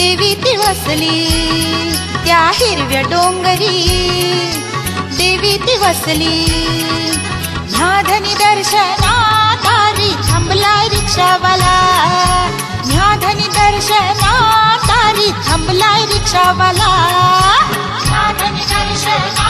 देवी ती वसली त्या हिरव्या डोंगरी. देवी ती वसली न्याधनी दर्शना तारी थांबला रिक्षावाला. न्याधनी दर्शना तारी थांबला रिक्षावाला. न्याधनी दर्शना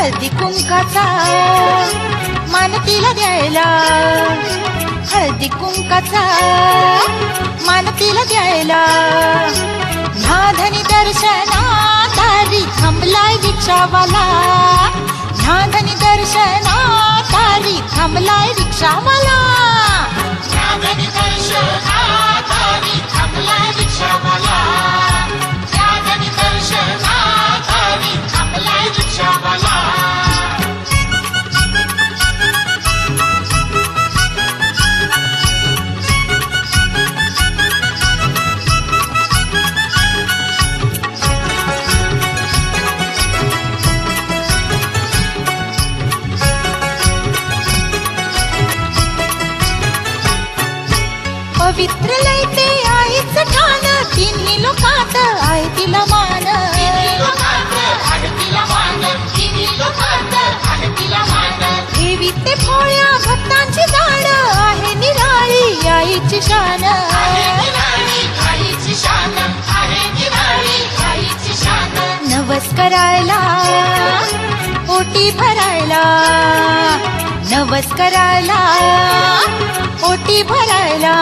हळदी कुंकाचा मान तिला द्यायला. हळदी कुंकाचा मान तिला द्यायला. न्हाधनी दर्शना तारी थांबलाय रिक्षावाला. न्हाधनी दर्शना तारी थांबलाय रिक्षावाला. न्हाधनी दर्शना तारी थांबलाय पवित्र लय ते आईच ठाण तिन्ही लोकात आहे तिला मान. देवी ते भोळ्या भक्तांची झाड आहे निराळी आईची शान. नवस करायला ओटी भरायला. नवस करायला ओटी भरायला.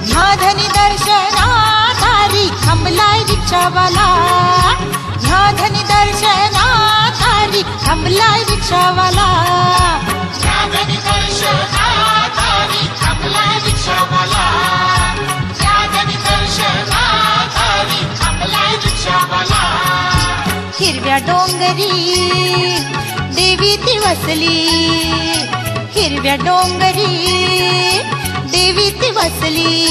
न्याधनी दर्शना तारी थांबलाय रिक्षावाला. न्याधनी दर्शना तारी रिक्षावाला. न्याधनी दर्शना तारी थांबलाय रिक्षावाला. न्याधनी दर्शना तारी थांबलाय रिक्षावाला. हिरव्या डोंगरी देवी ती वसली. त्या डोंगरी देवी ती वसली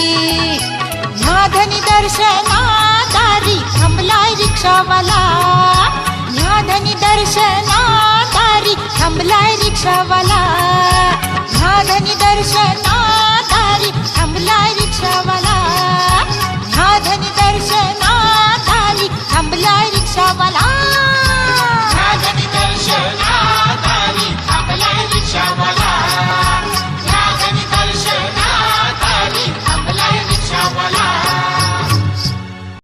न्याधनी दर्शना तारी थांबलाय रिक्षावाला. ह्याधनी दर्शना तारी थांबलाय रिक्षावाला.